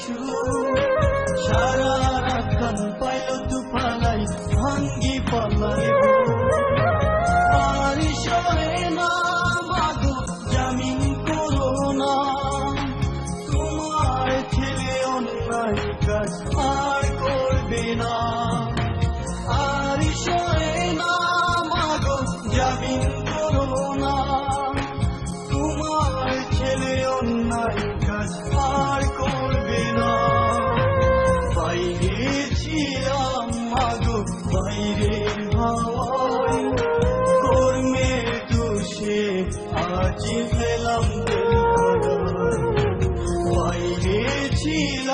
সুর রাখান পাইল তু ফালাই ভাঙ্গি পালাইব আর না মাগো জামিন করো না। তোমার ছেলে অন্যায় কাজ আর করবে না। মাগো বাইরে হাওয়ায় কর্মের দোষে আজি ফেলাম বাইরে ছিলাম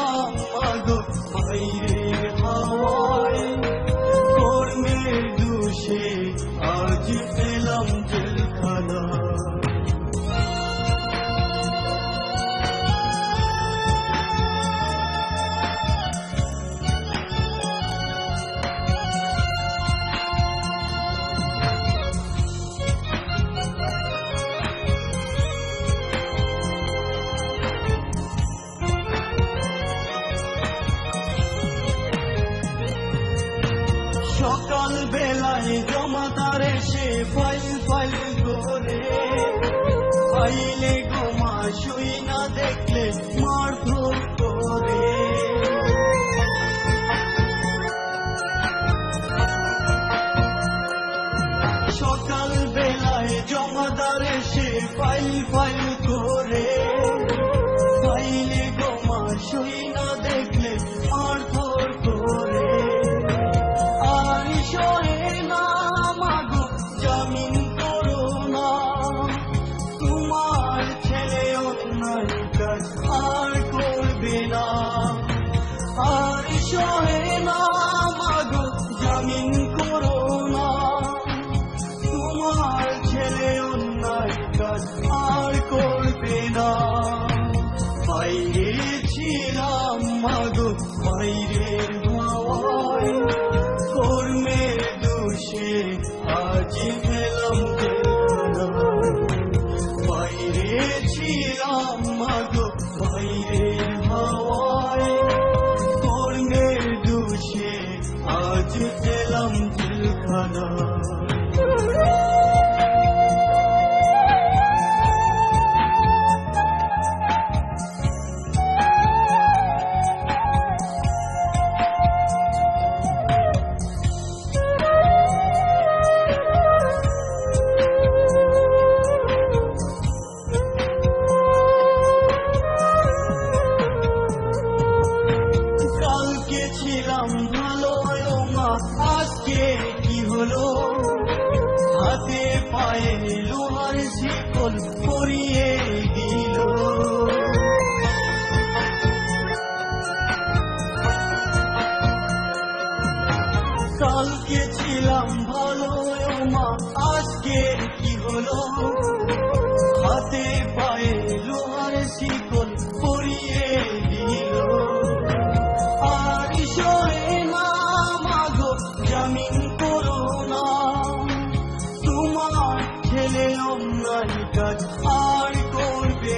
বেলায় জমাদার এসে ফাইল ফাইল করে। ফাইলে গোমা শুই না দেখলে মারধর করে। সকাল বেলায় জমাদার এসে ফাইল ফাইল হাওয়ায় কর্মের দোষে আজ জেলখানায়। বাইরে ছিলাম মাগো বাইরের হাওয়ায় কর্মের দোষে আজ পেলাম জেলখানা পায়ে লোহার শিকল পরিয়ে দিল। কালকে ছিলাম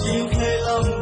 chim hay lòng